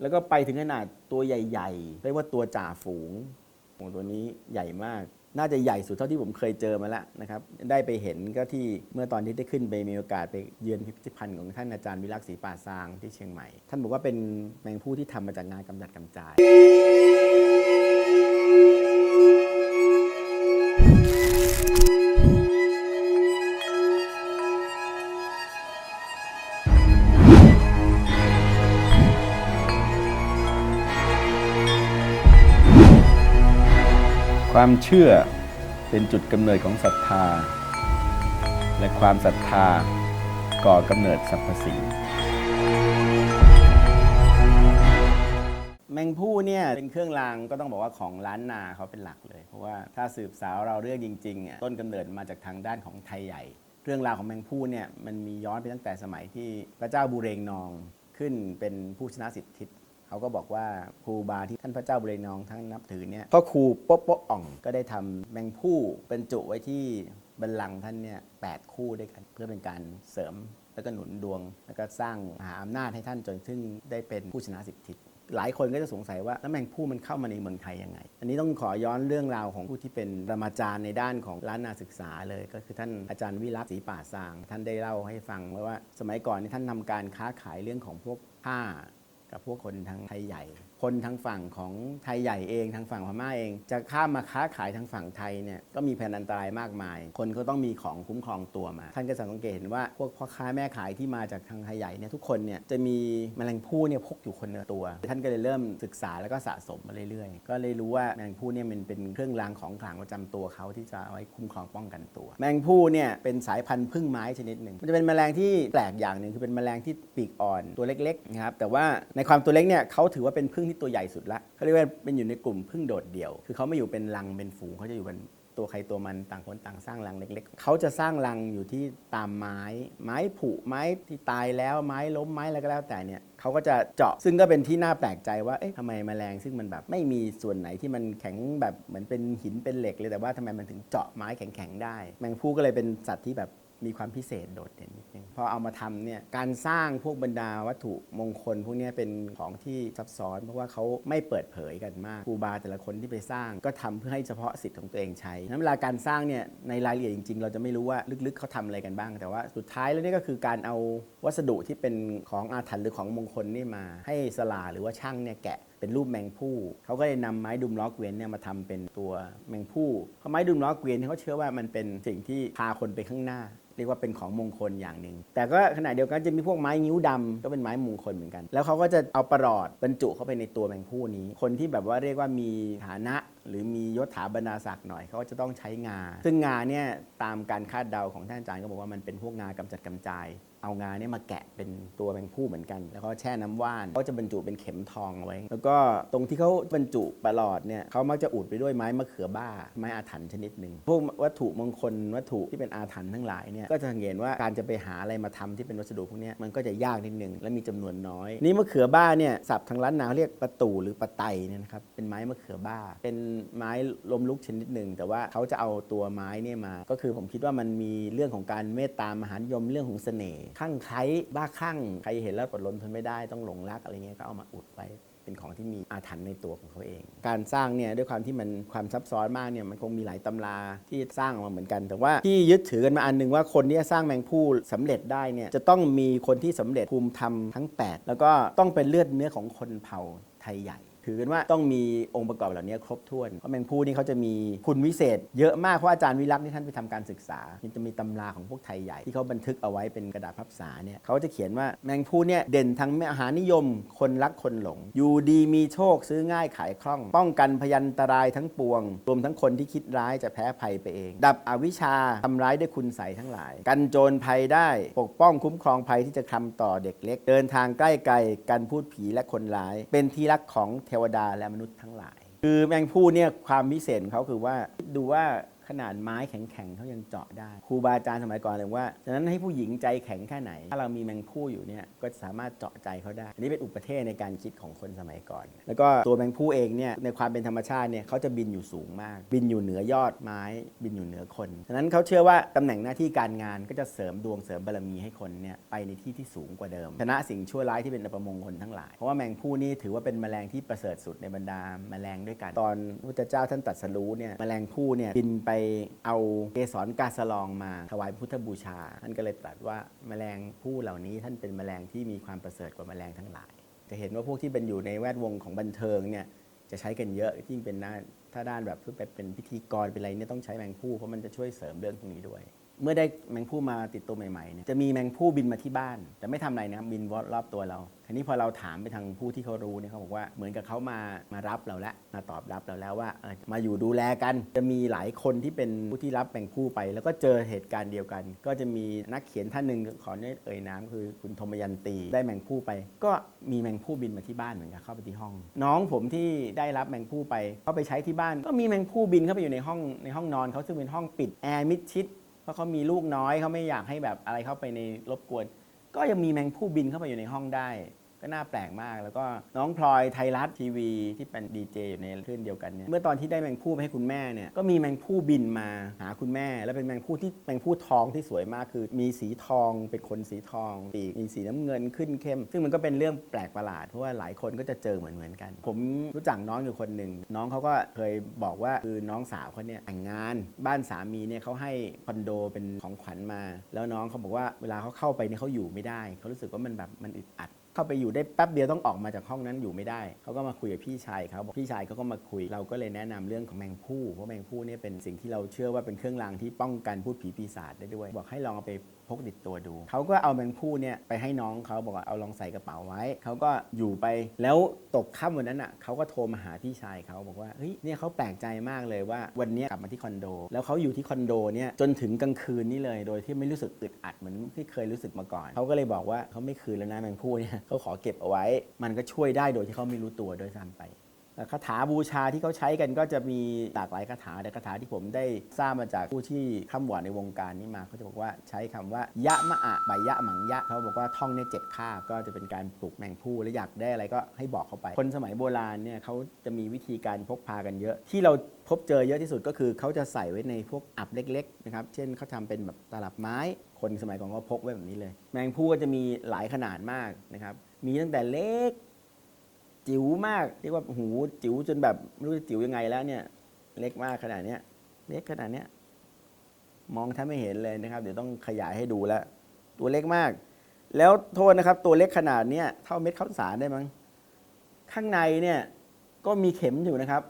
แล้วก็ไปถึงขนาดตัวใหญ่ๆเรียกว่าตัวจ่าฝูงของตัวนี้ใหญ่มาก น่าจะใหญ่สุดเท่าที่ผมเคยเจอมาแล้วนะครับ ได้ไปเห็นก็ที่เมื่อตอนที่ได้ขึ้นไปมีโอกาสไปเยือนพิพิธภัณฑ์ของท่านอาจารย์วิรักษ์ศรีป่าซางที่เชียงใหม่ ท่านบอกว่าเป็นแมงผู้ที่ทำมาจากงานกำจัดกำจาย ความเชื่อเป็นจุดกำเนิดของศรัทธา และความศรัทธาก่อกำเนิดสรรพสิ่งแมงผู้เนี่ยเป็นเครื่องรางก็ต้องบอกว่าของล้านนาเขาเป็นหลักเลย เพราะว่าถ้าสืบสาวเราเรื่องจริงๆเนี่ยต้นกำเนิดมาจากทางด้านของไทยใหญ่ เรื่องราวของแมงผู้เนี่ยมันมีย้อนไปตั้งแต่สมัยที่พระเจ้าบูเรงนองขึ้นเป็นผู้ชนะสิทธิ เขาก็บอกว่าครูบาที่ท่านพระเจ้าบุรงนองทั้งนับถือเนี่ยพ่อครูโป๊ะโป๊ะอ่องก็ได้ทำแมงผู้เป็นจุไว้ที่บัลลังก์ท่านเนี่ยแปดคู่ด้วยกัน เพื่อเป็นการเสริมแล้วก็หนุนดวง แล้วก็สร้างหาอำนาจให้ท่านจนซึ่งได้เป็นผู้ชนะสิทธิหลายคนก็จะสงสัยว่าแล้วแมงผู้มันเข้ามาในเมืองไทยยังไง อันนี้ต้องขอย้อนเรื่องราวของผู้ที่เป็นปรมาจารย์ในด้านของล้านนาศึกษาเลย ก็คือท่านอาจารย์วิรัตศรีป่าสาง ท่านได้เล่าให้ฟังไว้ว่า สมัยก่อนนี่ท่านทำการค้าขายเรื่องของพวกผ้า กับพวกคนทางไทยใหญ่คนทางฝั่งของไทยใหญ่เองทางฝั่งพม่าเอง จะข้ามมาค้าขายทางฝั่งไทยเนี่ยก็มีแผนอันตรายมากมาย คนก็ต้องมีของคุ้มครองตัวมา ท่านก็สังเกตเห็นว่าพวกพ่อค้าแม่ขายที่มาจากทางไทยใหญ่เนี่ยทุกคนเนี่ยจะมีแมลงภู่เนี่ยพกอยู่คนละตัว ท่านก็เลยเริ่มศึกษาแล้วก็สะสมมาเรื่อยๆ ก็เลยรู้ว่าแมลงภู่เนี่ยมันเป็นเครื่องรางของขลังประจำตัวเขาที่จะเอาไว้คุ้มครองป้องกันตัว แมลงภู่เนี่ยเป็นสายพันธุ์พึ่งไม้ชนิดหนึ่งมันจะเป็นแมลงที่แปลกอย่างหนึ่งคือเป็นแมลงที่ปีกอ่อนตัวเล็กๆนะครับแต่ว่าในความตัวเล็กเนี่ยเขาถือว่าเป็นพึ่งที่ตัวใหญ่สุดละเขาเรียกว่าเป็นอยู่ในกลุ่มพึ่งโดดเดี่ยว คือเขาไม่อยู่เป็นรังเป็นฝูงเขาจะอยู่เป็นตัวใครตัวมันต่างคนต่างสร้างรังเล็กๆ เขาจะสร้างรังอยู่ที่ตามไม้ ไม้ผุไม้ที่ตายแล้วไม้ล้มไม้อะไรก็แล้วแต่เนี่ยเขาก็จะเจาะซึ่งก็เป็นที่น่าแปลกใจว่าเอ๊ะทำไมแมลงซึ่งมันแบบไม่มีส่วนไหนที่มันแข็งแบบเหมือนเป็นหินเป็นเหล็กเลยแต่ว่าทำไมมันถึงเจาะไม้แข็งๆได้ แมงผู้ก็เลยเป็นสัตว์ที่แบบ มีความพิเศษโดดเด่นนิดนึงพอเอามาทำเนี่ยการสร้างพวกบรรดาวัตถุมงคล พวกนี้เป็นของที่ซับซ้อน เพราะว่าเขาไม่เปิดเผยกันมากครูบาแต่ละคนที่ไปสร้างก็ทำเพื่อให้เฉพาะสิทธิ์ของตัวเองใช้นั้นเวลาการสร้างเนี่ยในรายละเอียดจริง ๆ เราจะไม่รู้ว่าลึกๆเขาทำอะไรกันบ้าง แต่ว่าสุดท้ายแล้วนี่ก็คือการเอาวัสดุที่เป็นของอาถรรพ์หรือของมงคลนี่มา ให้สลาหรือว่าช่างเนี่ยแกะเป็นรูปแมงผู้เขาก็เลยนำไม้ดุมล้อเกวียนเนี่ยมาทำเป็นตัวแมงผู้เพราะไม้ดุมล้อเกวียนเนี่เขาเชื่อว่ามันเป็นสิ่งที่พาคนไปข้างหน้า เรียกว่าเป็นของมงคลอย่างหนึ่ง แต่ก็ขณะเดียวกันจะมีพวกไม้งิ้วดำก็เป็นไม้มงคลเหมือนกัน แล้วเขาก็จะเอาประหลอดบรรจุเข้าไปในตัวแมงผู้นี้ คนที่แบบว่าเรียกว่ามีฐานะ หรือมียศถาบรรดาศักดิ์หน่อยเขาก็จะต้องใช้งา ซึ่งงาเนี่ยตามการคาดเดาของท่านอาจารย์ก็บอกว่ามันเป็นพวกงากำจัดกำจาย เอางาเนี่ยมาแกะเป็นตัวแมงผู้เหมือนกัน แล้วก็แช่น้ำว่านเขาจะบรรจุเป็นเข็มทองเอาไว้ แล้วก็ตรงที่เขาบรรจุประหลอดเนี่ยเขามักจะอุดไปด้วยไม้มะเขือบ้า ไม้อาถรรพ์ชนิดหนึ่งพวกวัตถุมงคลวัตถุที่เป็นอาถรรพ์ทั้งหลายเนี่ยก็จะสังเกตว่าการจะไปหาอะไรมาทำที่เป็นวัสดุพวกนี้มันก็จะยากนิดหนึ่งและมีจำนวนน้อย นี่มะเขือบ้าเนี่ยศัพท์ทางล้านนาเรียกประตูหรือประไตเนี่ยนะครับเป็นไม้มะเขือบ้า เป็นไม้ลมลุกชนิดหนึ่งแต่ว่าเขาจะเอาตัวไม้เนี่ยมา ก็คือผมคิดว่ามันมีเรื่องของการเมตตามหานิยมเรื่องของเสน่ห์ข้างไคล้บ้าคลั่งใครเห็นแล้วปดล้นทนไม่ได้ต้องหลงรักอะไรเงี้ยก็เอามาอุดไว้เป็นของที่มีอาถรรพ์ในตัวของเขาเอง การสร้างเนี่ยด้วยความที่มันความซับซ้อนมากเนี่ยมันคงมีหลายตำราที่สร้างออกมาเหมือนกัน แต่ว่าที่ยึดถือกันมาอันหนึงว่าคนที่จะสร้างแมงผู้สำเร็จได้เนี่ยจะต้องมีคนที่สำเร็จภูมิธรรมทั้ง 8 แล้วก็ต้องเป็นเลือดเนื้อของคนเผ่าไทยใหญ่ ถือกันว่าต้องมีองค์ประกอบเหล่านี้ครบถ้วน เพราะแมงผู้นี่เขาจะมีคุณวิเศษ เยอะมาก เพราะอาจารย์วิรักษ์นี่ท่านไปทำการศึกษามันจะมีตำราของพวกไทยใหญ่ที่เขาบันทึกเอาไว้เป็นกระดาษพับษาเนี่ยเขาจะเขียนว่าแมงผู้เนี่ยเด่นทั้งอาหารนิยม คนรักคนหลง อยู่ดีมีโชคซื้อง่ายขายคล่อง ป้องกันพยันตรายทั้งปวง รวมทั้งคนที่คิดร้ายจะแพ้ภัยไปเอง ดับอวิชชาทำร้ายด้วยคุณใสทั้งหลาย กันโจรภัยได้ปกป้องคุ้มครองภัยที่จะคำต่อเด็กเล็ก เดินทางใกล้ไกลกันพูดผีและคนร้าย เป็นที่รักของเทวดาและมนุษย์ทั้งหลาย คือแมงผู้เนี่ยความพิเศษของเขาคือว่าดูว่า ขนาดไม้แข็งๆเขายังเจาะได้ครูบาอาจารย์สมัยก่อนเลยว่าฉะนั้นให้ผู้หญิงใจแข็งแค่ไหน ถ้าเรามีแมงผู้อยู่เนี่ยก็สามารถเจาะใจเขาได้ อันนี้เป็นอุปเทศในการคิดของคนสมัยก่อน แล้วก็ตัวแมงผู้เองเนี่ยในความเป็นธรรมชาติเนี่ยเขาจะบินอยู่สูงมาก บินอยู่เหนือยอดไม้ บินอยู่เหนือคนฉะนั้นเขาเชื่อว่าตำแหน่งหน้าที่การงานก็จะเสริมดวงเสริมบารมีให้คนเนี่ยไปในที่ที่สูงกว่าเดิมชนะสิ่งชั่วร้ายที่เป็นอัปมงคลทั้งหลายเพราะว่าแมงผู้นี่ถือว่าเป็นแมลงที่ประเสริฐสุดในบรรดาแมลงด้วยกัน ตอนพระเจ้าท่านตรัสรู้เนี่ยแมลงผู้เนี่ยบินไปเอาเกสรกาสลองมาถวายพุทธบูชา ท่านก็เลยตรัสว่าแมลงผู้เหล่านี้ท่านเป็นแมลงที่มีความประเสริฐกว่าแมลงทั้งหลาย จะเห็นว่าพวกที่เป็นอยู่ในแวดวงของบันเทิงเนี่ยจะใช้กันเยอะยิ่งเป็นด้านถ้าด้านแบบเพื่อเป็นพิธีกรเป็นอะไรเนี่ยต้องใช้แมงผู้เพราะมันจะช่วยเสริมเรื่องพวกนี้ด้วย เมื่อได้แมงผู้มาติดตัวใหม่ๆเนี่ยจะมีแมงผู้บินมาที่บ้าน แต่ไม่ทำอะไรนะครับบินรอบตัวเราทีนี้พอเราถามไปทางผู้ที่เขารู้เนี่ยเขาบอกว่าเหมือนกับเขามามารับเราแล้วมาตอบรับเราแล้วว่าเออมาอยู่ดูแลกัน จะมีหลายคนที่เป็นผู้ที่รับแมงผู้ไป แล้วก็เจอเหตุการณ์เดียวกัน ก็จะมีนักเขียนท่านหนึ่งขอเนี่ยเอ่ยนามคือคุณธมยันตีได้แมงผู้ไป ก็มีแมงผู้บินมาที่บ้านเหมือนกันเข้าไปที่ห้อง น้องผมที่ได้รับแมงผู้ไปเขาไปใช้ที่บ้าน ก็มีแมงผู้บินเข้าไปอยู่ในห้องในห้องนอนเขาซึ่งเป็นห้องปิดแอร์มิดชิด เพราะเขามีลูกน้อยเขาไม่อยากให้แบบอะไรเข้าไปในรบกวน ก็ยังมีแมงผู้บินเข้าไปอยู่ในห้องได้ ก็น่าแปลกมาก แล้วก็น้องพลอยไทยรัฐทีวีที่เป็นดีเจอยู่ในคลื่นเดียวกันเนี่ยเมื่อตอนที่ได้แมงผู้ไปให้คุณแม่เนี่ยก็มีแมงผู้บินมาหาคุณแม่ แล้วเป็นแมงผู้ที่แมงผู้ทองที่สวยมากคือ มีสีทองเป็นคนสีทองปีกมีสีน้ำเงินขึ้นเข้ม ซึ่งมันก็เป็นเรื่องแปลกประหลาดเพราะว่าหลายคนก็จะเจอเหมือนเหมือนกัน ผมรู้จักน้องอยู่คนหนึ่งน้องเขาก็เคยบอกว่าคือน้องสาวเขาเนี่ยแต่งงาน บ้านสามีเนี่ยเขาให้คอนโดเป็นของขวัญมา แล้วน้องเขาบอกว่าเวลาเขาเข้าไปเนี่ยเขาอยู่ไม่ได้เขารู้สึกว่ามันแบบมันอึดอัด เข้าไปอยู่ได้แป๊บเดียวต้องออกมาจากห้องนั้นอยู่ไม่ได้เขาก็มาคุยกับพี่ชายเขาบอกพี่ชายเขาก็มาคุย เราก็เลยแนะนำเรื่องของแมงผู้เพราะแมงผู้เนี่ยเป็นสิ่งที่เราเชื่อว่าเป็นเครื่องรางที่ป้องกันพูดผีปีศาจได้ด้วย บอกให้ลองเอาไป พกติดตัวดู เขาก็เอาแมงผู้เนี่ยไปให้น้องเขาบอกว่าเอาลองใส่กระเป๋าไว้ เขาก็อยู่ไปแล้วตกค่ำวันนั้นอะเขาก็โทรมาหาพี่ชายเขาบอกว่าเฮ้ยเนี่ยเขาแปลกใจมากเลยว่าวันนี้กลับมาที่คอนโด แล้วเขาอยู่ที่คอนโดเนี่ยจนถึงกลางคืนนี่เลยโดยที่ไม่รู้สึกอึดอัดเหมือนที่เคยรู้สึกมาก่อนเขาก็เลยบอกว่าเขาไม่คืนแล้วนะแมงผู้เนี่ยเขาขอเก็บเอาไว้ มันก็ช่วยได้โดยที่เขาไม่รู้ตัวด้วยซ้ำไป คาถาบูชาที่เขาใช้กันก็จะมีหลากหลายคาถาแต่คาถาที่ผมได้ทราบมาจากผู้ที่ข้ามวอดในวงการนี้มาเขาจะบอกว่าใช้คำว่ายะมะอะใบยะหมังยะเขาบอกว่าท่องเนี่ยเจ็ดคาบก็จะเป็นการปลุกแมงผู้แล้วอยากได้อะไรก็ให้บอกเขาไป คนสมัยโบราณเนี่ยเขาจะมีวิธีการพกพากันเยอะ ที่เราพบเจอเยอะที่สุดก็คือเขาจะใส่ไว้ในพวกอับเล็กๆนะครับเช่นเขาทำเป็นแบบตลับไม้ คนสมัยก่อนก็พกไว้แบบนี้เลย แมงผู้ก็จะมีหลายขนาดมากนะครับมีตั้งแต่เล็ก จิ๋วมากเรียกว่าหูจิ๋วจนแบบไม่รู้จะจิ๋วยังไงแล้วเนี่ย เล็กมากขนาดเนี้ยเล็กขนาดเนี้ยมองแทบไม่เห็นเลยนะครับ เดี๋ยวต้องขยายให้ดูแล้ว ตัวเล็กมาก แล้วโทษนะครับ ตัวเล็กขนาดเนี้ยเท่าเม็ดข้าวสารได้มั้งข้างในเนี่ยก็มีเข็มอยู่นะครับ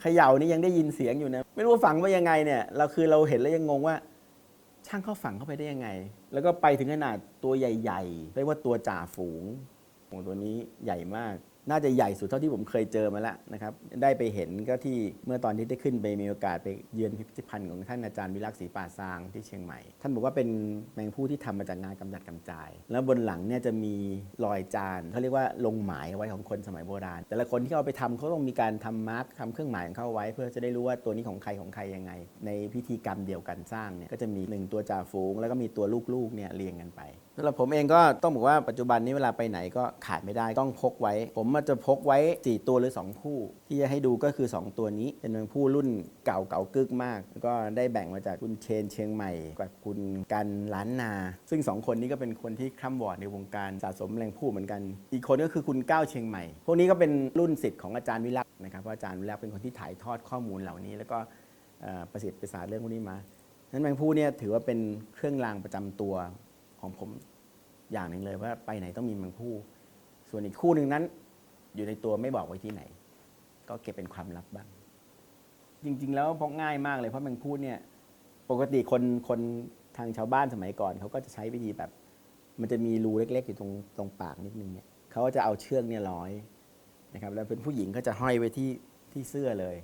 เขย่านี่ยังได้ยินเสียงอยู่นะ ไม่รู้ว่าฝังว่ายังไงเนี่ย เราคือเราเห็นแล้วยังงงว่า ช่างเขาฝังเข้าไปได้ยังไง แล้วก็ไปถึงขนาดตัวใหญ่ ๆ เรียกว่าตัวจ่าฝูง ตัวนี้ใหญ่มาก น่าจะใหญ่สุดเท่าที่ผมเคยเจอมาแล้วนะครับ ได้ไปเห็นก็ที่เมื่อตอนที่ได้ขึ้นไปมีโอกาสไปเยือนพิพิธภัณฑ์ของท่านอาจารย์วิรักษ์ศรีป่าซางที่เชียงใหม่ ท่านบอกว่าเป็นแมงผู้ที่ทำมาจากงานกำจัดกำจาย แล้วบนหลังเนี่ยจะมีรอยจานเขาเรียกว่าลงหมายไว้ของคนสมัยโบราณ แต่ละคนที่เอาไปทำเขาต้องมีการทำมาร์กทำเครื่องหมายของเขาไว้ เพื่อจะได้รู้ว่าตัวนี้ของใครของใครยังไง ในพิธีกรรมเดียวกันสร้างเนี่ยก็จะมีหนึ่งตัวจ่าฝูง แล้วก็มีตัวลูกๆเนี่ยเรียงกันไปสำหรับผมเองก็ต้องบอกว่าปัจจุบันนี้เวลาไปไหนก็ขาดไม่ได้ต้องพกไว้ผมมันจะพกไว้ 4 ตัวหรือ 2 คู่ ที่จะให้ดูก็คือ 2 ตัวนี้ เป็นแมงผู้รุ่นเก่าเก่ากึกมาก แล้วก็ได้แบ่งมาจากคุณเชนเชียงใหม่กับคุณกันล้านนา ซึ่ง 2 คนนี้ก็เป็นคนที่คร่ำวอดในวงการสะสมแมลงผู้เหมือนกัน อีกคนก็คือคุณก้าวเชียงใหม่ พวกนี้ก็เป็นรุ่นศิษย์ของอาจารย์วิรักษ์นะครับเพราะอาจารย์วิรักษ์เป็นคนที่ถ่ายทอดข้อมูลเหล่านี้ แล้วก็ประสิทธิ์ประสาทเรื่องพวกนี้มาฉะนั้นแมงผู้เนี่ยถือว่าเป็นเครื่องรางประจำตัวของผมอย่างหนึ่งเลยว่าไปไหนต้องมีแมงผู้ ส่วนอีกคู่หนึ่งนั้น อยู่ในตัวไม่บอกไว้ที่ไหน ก็เก็บเป็นความลับบ้าง จริง ๆ แล้วพกง่ายมากเลยเพราะแมงผู้เนี่ยปกติคนคนทางชาวบ้านสมัยก่อนเขาก็จะใช้วิธีแบบ มันจะมีรูเล็ก ๆ อยู่ตรงตรงปากนิดนึงเนี่ยเขาก็จะเอาเชือกเนี่ยร้อยนะครับ แล้วเป็นผู้หญิงก็จะห้อยไว้ที่ที่เสื้อเลย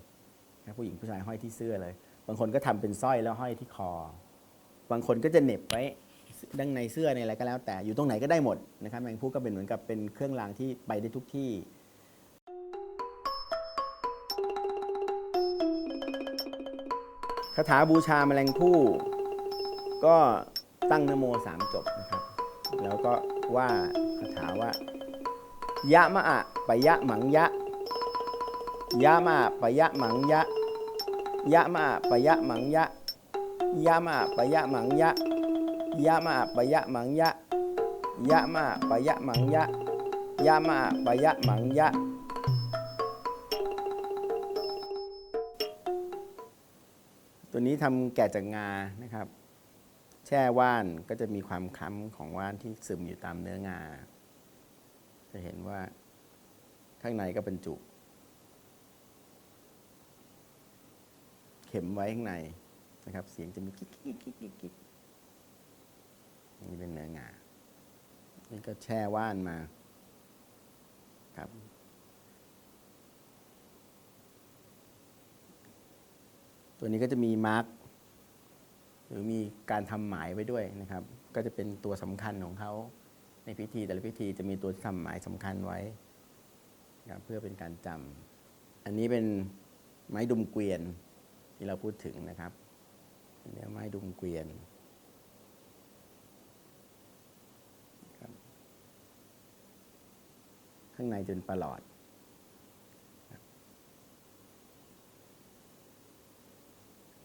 นะผู้หญิงผู้ชายห้อยที่เสื้อเลย บางคนก็ทำเป็นสร้อยแล้วห้อยที่คอ บางคนก็จะเหน็บไว้ดังในเสื้อในอะไรก็แล้วแต่อยู่ตรงไหนก็ได้หมดนะครับแมงผู้ก็เป็นเหมือนกับเป็นเครื่องรางที่ไปได้ทุกที่ คาถาบูชาแมลงผู้ ก็ตั้งนโมสามจบนะครับ แล้วก็ว่าคาถาว่ายะมะอะปะยะหมังยะ ยะมะอะปะยะหมังยะ ยะมะอะปะยะหมังยะ ยะมะอะปะยะหมังยะ ยะมะอะปะยะหมังยะ ยะมะอะปะยะหมังยะ ยะมะอะปะยะหมังยะ ตัวนี้ทำแกะจากงานะครับ แช่ว่านก็จะมีความคล้ำของว่านที่ซึมอยู่ตามเนื้องา จะเห็นว่าข้างในก็บรรจุ เข็มไว้ข้างในนะครับ เสียงจะมีกิ๊กกิ๊กกิ๊กกิ๊กกิ๊กนี่เป็นเนื้องา นี่ก็แช่ว่านมาครับ ตัวนี้ก็จะมีมาร์กหรือมีการทำหมายไว้ด้วยนะครับ ก็จะเป็นตัวสำคัญของเขาในพิธีแต่ละพิธีจะมีตัวที่ทำหมายสำคัญไว้นะเพื่อเป็นการจำอันนี้เป็นไม้ดุมเกวียนที่เราพูดถึงนะครับเนื้อไม้ดุมเกวียนข้างในจนประหลอด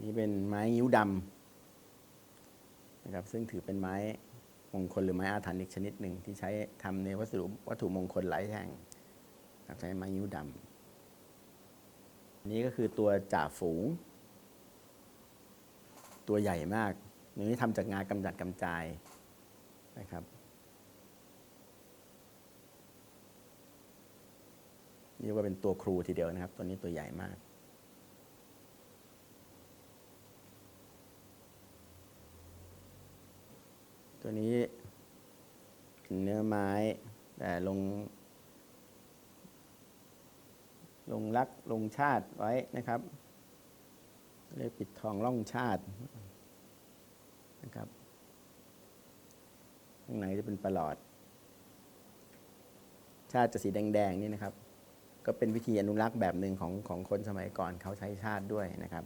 นี่เป็นไม้งิ้วดำนะครับซึ่งถือเป็นไม้มงคลหรือไม้อาถรรพ์อีกชนิดหนึ่งที่ใช้ทำในวัสดุวัตถุมงคลหลายแห่งใช้ไม้งิ้วดำนี้ก็คือตัวจ่าฝูง ตัวใหญ่มากอันนี้ทำจากงากำจัดกำจายนะครับ เรียกว่าเป็นตัวครูทีเดียวนะครับ ตัวนี้ตัวใหญ่มาก ตัวนี้เป็นเนื้อไม้ แต่ลง ลงรักลงชาติไว้นะครับ เรียกปิดทองล่องชาตินะครับข้างในจะเป็นประหลอด ชาติจะสีแดงๆนี่นะครับ ก็เป็นวิธีอนุรักษ์แบบหนึ่งของของคนสมัยก่อนเขาใช้ชาติด้วยนะครับ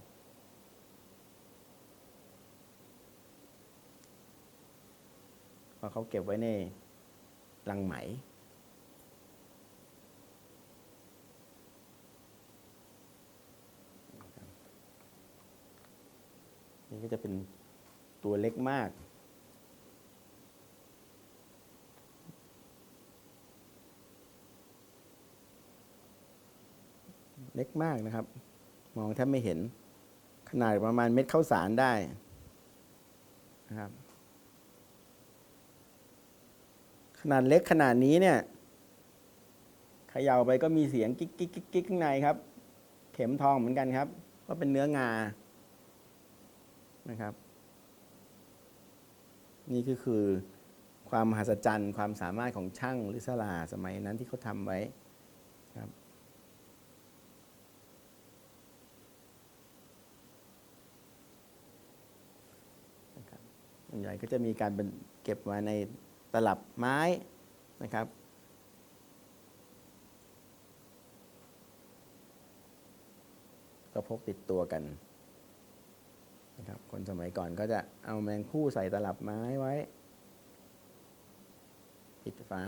พราเขาเก็บไว้ในลังไหม นี่ก็จะเป็นตัวเล็กมาก เล็กมากนะครับ มองแทบไม่เห็นขนาดประมาณเม็ดข้าวสารได้นะครับ ขนาดเล็กขนาดนี้เนี่ยเขย่าไปก็มีเสียงกิ๊กกิ๊กกิ๊กกิ๊กข้างในครับ เข็มทองเหมือนกันครับ ก็เป็นเนื้องานะครับ นี่ก็คือความมหัศจรรย์ความสามารถของช่างหรือสลาสมัยนั้นที่เขาทำไว้ครับนะครับส่วนใหญ่ก็จะมีการเเก็บไว้ใน ตลับไม้นะครับ ก็พกติดตัวกันนะครับคนสมัยก่อนก็จะเอาแมงคู่ใส่ตลับไม้ไว้ ปิดฝา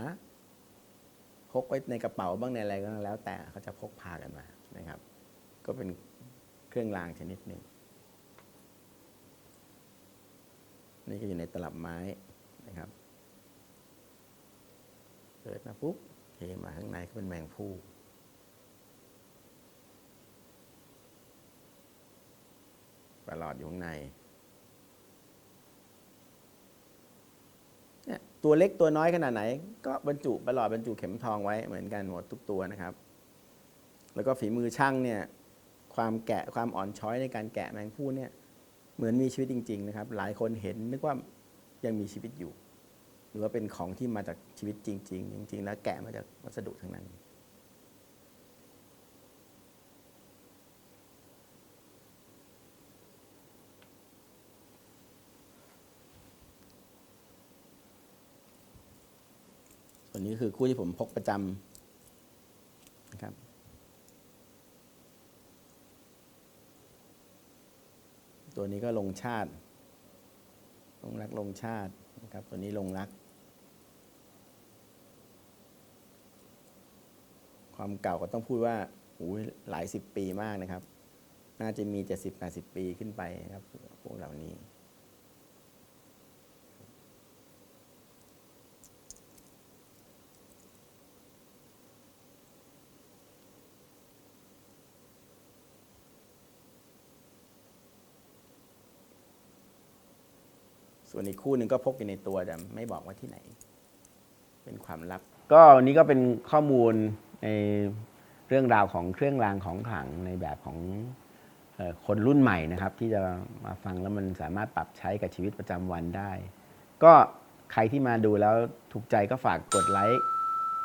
พกไว้ในกระเป๋าบ้างในอะไรก็แล้ว แต่เขาจะพกพากันมานะครับ ก็เป็นเครื่องรางชนิดหนึ่งนี่ก็อยู่ในตลับไม้นะครับ เปิดมาปุ๊บเทมาข้างในก็เป็นแมงผู้ประหลอดอยู่ข้างในเนี่ยตัวเล็กตัวน้อยขนาดไหน ก็บรรจุประหลอดบรรจุเข็มทองไว้เหมือนกันหมดทุกตัวนะครับ แล้วก็ฝีมือช่างเนี่ยความแกะความอ่อนช้อยในการแกะแมงผู้เนี่ยเหมือนมีชีวิตจริง ๆ นะครับ หลายคนเห็นนึกว่ายังมีชีวิตอยู่ รือว่าเป็นของที่มาจากชีวิตจริง ๆ จริง ๆ แล้วแกะมาจากวัสดุทั้งนั้น ส่วนนี้คือคู่ที่ผมพกประจำนะครับตัวนี้ก็ลงชาติ ลงรักลงชาตินะครับ ตัวนี้ลงรัก ความเก่าก็ต้องพูดว่าโอ้ยหลายสิบปีมากนะครับ น่าจะมี70-80ปีขึ้นไปครับ พวกเหล่านี้ ส่วนอีกคู่หนึ่งก็พกอยู่ในตัวแต่ไม่บอกว่าที่ไหน เป็นความลับ ก็วันนี้ก็เป็นข้อมูล ในเรื่องราวของเครื่องรางของขลังในแบบของคนรุ่นใหม่นะครับ ที่จะมาฟังแล้วมันสามารถปรับใช้กับชีวิตประจำวันได้ ก็ใครที่มาดูแล้วถูกใจก็ฝากกดไลค์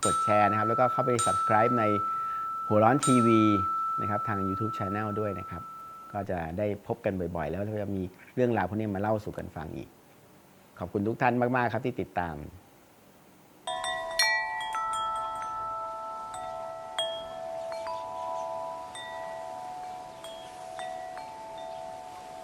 กดแชร์นะครับ แล้วก็เข้าไป subscribe ในหัวร้อนทีวีนะครับทาง YouTube Channel ด้วยนะครับ ก็จะได้พบกันบ่อยๆ แล้วเราจะมีเรื่องราวพวกนี้มาเล่าสู่กันฟังอีก ขอบคุณทุกท่านมากๆครับที่ติดตาม